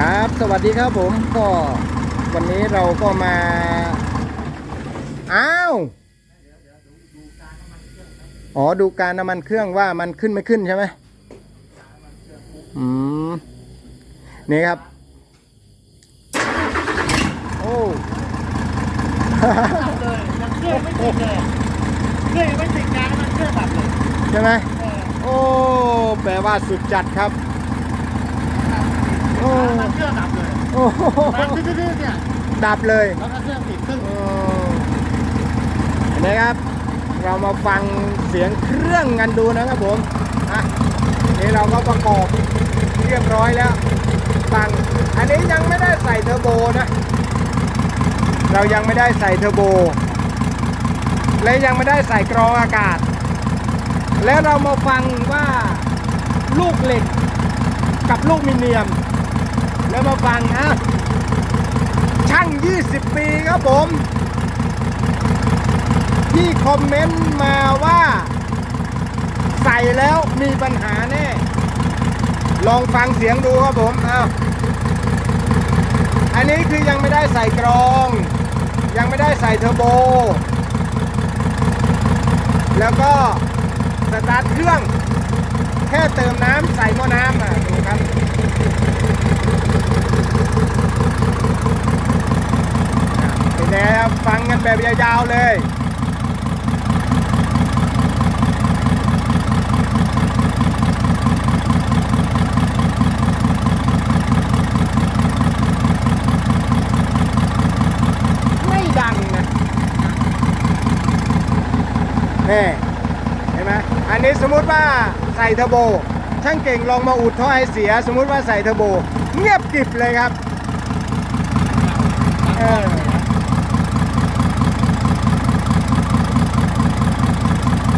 ครับสวัสดีครับผมก็วันนี้เราก็มา อ้าว อ๋อดูการน้ำมันเครื่องว่ามันขึ้นไม่ขึ้นใช่ไหมอืม นี่ครับ โอ้เลยยังเครื่องไม่ติดเลยเครื่องยังไม่ติดงานมันเครื่องดับเลย ใช่ไหมเออโอ้ แปลว่าสุดจัดครับ โอ้มันเครื่องดับเลยโอ้โหมันดื้อๆเนี่ยดับเลยแล้วก็เครื่องติดเครื่องเออเห็นไหมครับ เรามาฟังเสียงเครื่องกันดูนะครับผมอะนี่เราก็ประกอบเรียบร้อยแล้วฟังอันนี้ยังไม่ได้ใส่เทอร์โบนะ เรายังไม่ได้ใส่เทอร์โบ และยังไม่ได้ใส่กรองอากาศ แล้วเรามาฟังว่าลูกเหล็กกับลูกมิเนียม แล้วมาฟังอะช่าง 20 ปีครับผม ที่คอมเมนต์มาว่า ใส่แล้วมีปัญหาแน่ ลองฟังเสียงดูครับผมอ้าวอันนี้คือยังไม่ได้ใส่กรอง ยังไม่ได้ใส่เทอร์โบ แล้วก็สตาร์ทเครื่อง แค่เติมน้ำใส่หม้อน้ำอะดูครับ เป็ นไงครับฟังกันแบบยาวๆเลยไม่ดังนะนี่เห็นไหมอันนี้สมมุติว่าใส่เทอร์โบ ช่างเก่งลองมาอุดท่อให้เสีย สมมุติว่าใส่เทอร์โบ เงียบกริบเลยครับ เออ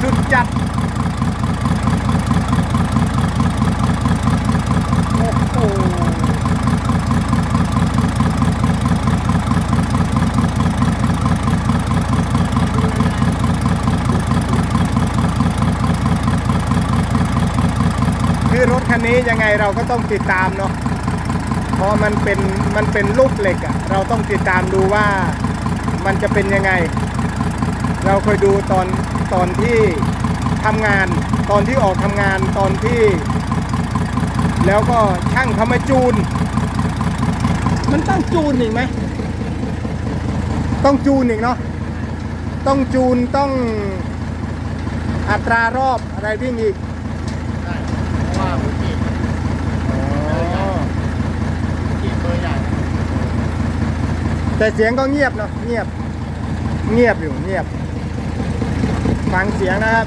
สุดจัด โอ้โห คือรถคันนี้ยัง ไงเราก็ต้องติดตามเนาะเพราะมันเป็นมันเป็นลูกเหล็กอะ่ะเราต้องติดตามดูว่ามันจะเป็นยังไง เราเคยดูตอนตอนที่ทำงาน ตอนที่ออกทำงานตอนที่ แล้วก็ช่างเขามาจูน มันต้องจูนอีกไหมต้องจูนอีกเนาะต้องจูนต้องอัตรารอบอะไรวิ่งอีก ใช่เพราะว่าหัวจีบจีบเบอร์ใหญ่ แต่เสียงก็เงียบเนาะเงียบ เงียบอยู่เงียบ ฟังเสียงนะครับ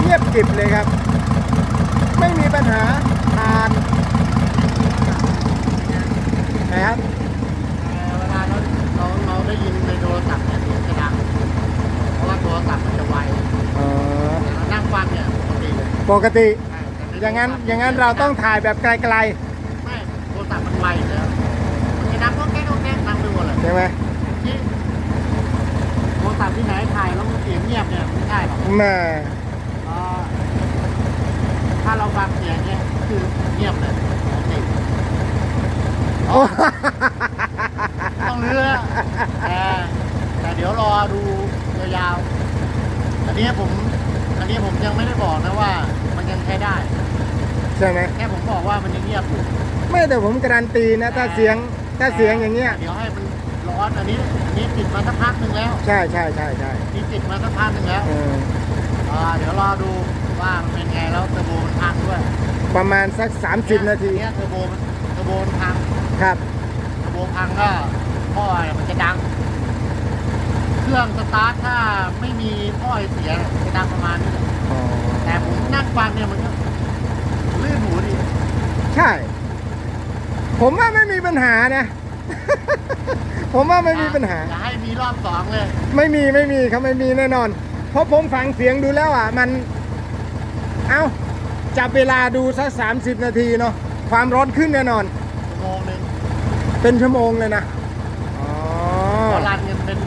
เงียบกิบเลยครับ ไม่มีปัญหาผ่านนะครับเวลาเราเราเราได้ยินในโทรศัพท์เนี่ยเสียงจะดังเพราะว่าโทรศัพท์มันจะไว ออแต่เรานั่งฟังเนี่ยปกติเลยปกติ ใช่แต่ใอย่างนั้นโทรศัพท์อย่างนั้นเราต้องถ่ายแบบไกลไม่โทรศัพท์มันไวอยู่แล้วมันจะดังก็แก๊กก็แก๊กดังไปหมดเลยๆใช่ไหมที่โทรศัพท์ที่ไหนถ่ายแล้วมันเสียงเงียบเนี่ยไม่ใช่หรอกแม่เอ่อถ้าเราฟังเสียงเนี่ยคือเงียบเลยปกติโอ้ต้องเลือกแต่แต่เดี๋ยวรอดูยาวๆ อันนี้ผม อันนี้ผมยังไม่ได้บอกนะว่า มันยังใช้ได้ ใช่ไหมแค่ผมบอกว่ามันยังเงียบอยู่ไม่แต่ผมการันตีนะ ถ้าเสียงถ้าเสียงอย่างเงี้ย เดี๋ยวให้มันร้อนอันนี้อันนี้ติดมาสักพักหนึ่งแล้วใช่ใช่ใช่ใช่นี่ติดมาสักพักหนึ่งแล้วเอออ่าเดี๋ยวรอดูว่ามันเป็นไงแล้วเทอร์โบมันพังด้วยประมาณสัก 30 นาทีเนี่ยเทอร์โบมันเทอร์โบมันพังครับ เทอร์โบพังก็ท่อเนี่ยมันจะดัง เค รื่องสตาร์ทถ้าไม่มีท่อไอเสียจะดังประมาณนี้แหละอ๋อแต่ผมนั่งฟังเนี่ยมันก็ลื่นหูดีใช่ ผมว่าไม่มีปัญหานะ ผมว่าไม่มีปัญหา อย่าให้มีรอบสองเลย ไม่มีไม่มีเขาไม่มีแน่นอน เพราะผมฟังเสียงดูแล้วอะ มัน เอ้า จับเวลาดูสักสามสิบนาทีเนาะความร้อนขึ้นแน่นอนชั่วโมงหนึ่งเป็นชั่วโมงเลยนะ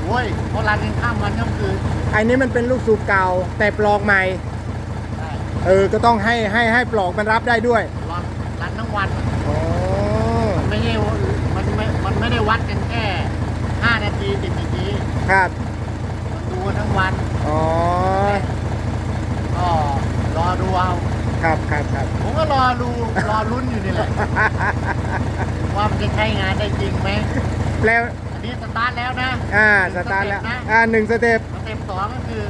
อ๋อเพราะรันกันเป็นโอ้ยเพราะรันกันข้ามวันก็คือไอ้นี้มันเป็นลูกสูบเก่าแต่ปลอกใหม่ ใช่เออ ก็ต้องให้ให้ให้ปลอกมันรับได้ด้วยรันรันทั้งวันอ๋อไม่ได้ว่ามันไม่มันไม่ได้วัดกันแค่ห้านาทีสิบนาทีครับมันดูกันทั้งวันอ๋อก็รอดูเอาครับครับครับ ผมก็รอดูรอลุ้นอยู่นี่แหละว่ามันจะใช้งานได้จริงไหม แปลอั นนี้สตาร์ทแล้วนะอ่าสตาร์ทแล้วอ่าหนึ่งสเต็ปสเต็ปสองก็คือ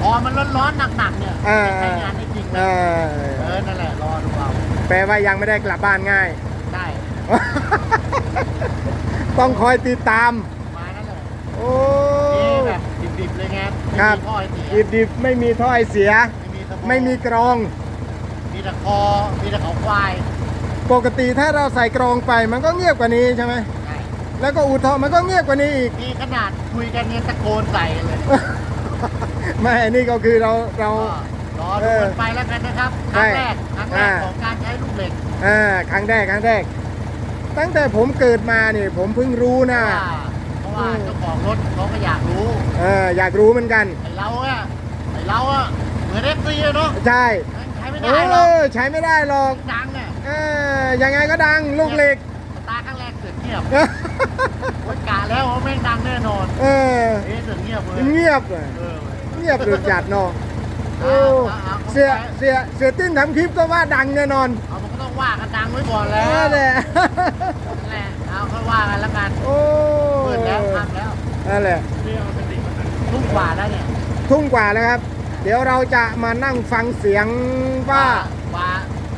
พอมันร้อนๆหนักๆเนี่ยเออจะใช้งานได้จริงไหมเออเออนั่นแหละรอดูเอาแปลว่ายังไม่ได้กลับบ้านง่ายได้ต้องคอยติดตามมานั่นแหละโอ้นี่แบบดิบๆเลยไงคไม่รับมีท่อไอเสียดิบดิบๆไม่มีถ้อยเสียไม่มีสะโพกไม่มีกรอง มีแต่คอมีแต่เขาควาย ปกติถ้าเราใส่กรองไปมันก็เงียบกว่านี้ใช่ไหมใช่ แล้วก็อูทอมันก็เงียบกว่านี้อีกนี่ขนาดคุยกันเนี่ยตะโกนใส่กันเลยไม่อันนี้ก็คือเราเรา ก็รอดูกันไปแล้วกันนะครับคใช่รั้งแรกครั้งแรกอ่าของการใช้ลูกเหล็กอ่าครั้งแรกครั้งแรก ตั้งแต่ผมเกิดมาเนี่ยผมเพิ่งรู้นะว่าเพราะว่าเจ้าของรถเขาก็อยากรู้เอออยากรู้เหมือนกันไอ้เราอะไอ้เราอะเหมือนเอฟซีเนาะใช่ใช้ไม่เอได้หรอกอใช้ไม่ได้หรอกดังอะเออยังไงก็ดังลูกเหล็ก งียบโอ๊ยกะแล้วว่าไม่งดังแน่นอนเออเอ๊ะเกิดเงียบเลยเงียบเลยเออเงียบเลยจัดเนาะโอ้เอาเอาเอาเสียเสียเสียติ้นทำคลิปก็ว่าดังแน่นอนเอามันก็ต้องว่ากันดังไว้ก่อนเอแล้วอเนี่ยนั่นแหละเอาค่อยว่ากันแล้วกันโอ้เปิดแล้วทำแล้วนั่นแหละทุ่มกว่าแล้วเนี่ยทุ่งกว่าแล้วครับ เดี๋ยวเราจะมานั่งฟังเสียงว่าว่า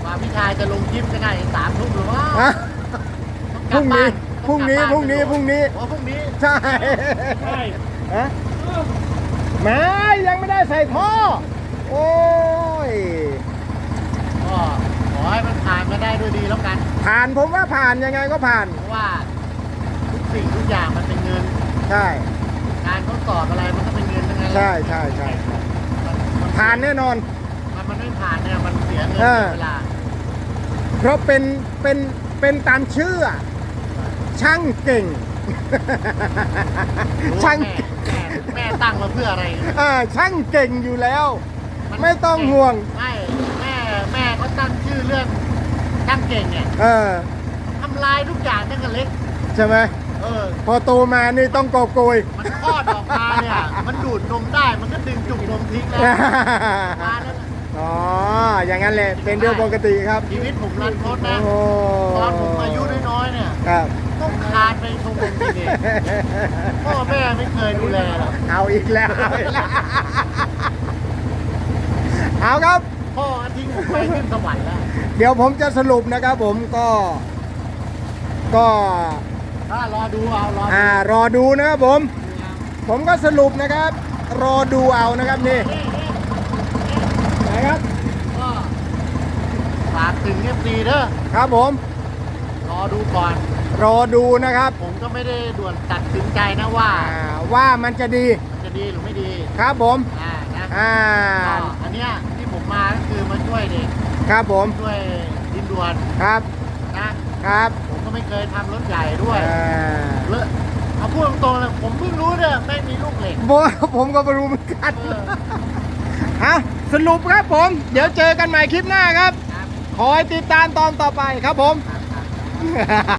ว่าพี่ชายจะลงคลิปก็ได้สามทุ่มหรือว่าฮะ พต้อรุ่งกนี้ลับพรุ่งนี้บ้าพรุ่งนี้พรุ่งนี้โอ้พรุ่งนี้ใช่ใช่ฮะไม่ยังไม่ได้ใส่ท่อโอ้ยก็ขอให้มันผ่านมาได้ด้วยดีแล้วกัน ผ่านผมว่าผ่านยังไงก็ผ่าน เพราะว่าทุกสิ่งทุกอย่างมันเป็นเงิน ใช่การทดสอบอะไรมันก็เป็นเงินทั้งนั้นแหละใช่ใช่ใช่ใช่มันมัผ่านแน่นอน มันมันไม่ผ่านเนี่ยมันเสียเงินเออเสียเวลา เพราะเป็นเป็นเป็นตามชื่ออะ ช่างเก่งรู้ช่างว่าแม่แม่แม่ตั้งมาเพื่ออะไร อ่าช่างเก่งอยู่แล้วนไม่ต้องห่วง ไม่แม่แม่เขาตั้งชื่อเรื่องช่างเก่งเนี่ยเออทำลายทุกอย่างตั้งแต่เล็ก ใช่ไหมเออ พอโตมานี่ต้องกอบโกย มันคลอดออกมาเนี่ยมันดูดนมได้มันก็ดึงจุกนมทิ้งแล้วมาแล้วนะอ๋อ อย่างนั้นแหละเป็นเรื่องปกติครับชีวิตผมรันทดนะโอ้ตอนผมอายุน้อยๆเนี่ย ครับ ต้องคลานไปชมรมทีเด็กพ่อแม่ไม่เคยดูแลหรอกเอาอีกแล้ว เอาอีกแล้ว เอาครับ พ่อทิ้งผมไปขึ้นสวรรค์แล้ว เดี๋ยวผมจะสรุปนะครับผมก็ ก็ถ้ารอดูเอารอดูอ่ารอดูนะครับผม ผมก็สรุปนะครับ รอดูเอานะครับนี่นี่นี่นะครับ ก็ฝากถึงเอฟซีเด้อครับผม รอดูก่อน รอดูนะครับ ผมก็ไม่ได้ด่วนตัดสินใจนะว่าอ่าว่ามันจะดีมันจะดีหรือไม่ดีครับผมอ่านะอ่าก็อันเนี้ยที่ผมมาก็คือมาช่วยเด็กครับผมช่วยดินด่วนครับนะครับผมก็ไม่เคยทำรถใหญ่ด้วยอ่า เลอะเอาพูดตรงๆเลยผมเพิ่งรู้เนี่ยไม่มีลูกเหล็กโบผมก็ไม่รู้เหมือนกันเออเอาสรุปครับผม เดี๋ยวเจอกันใหม่คลิปหน้าครับ ครับขอให้ติดตามตอนต่อไปครับผม ครับครับ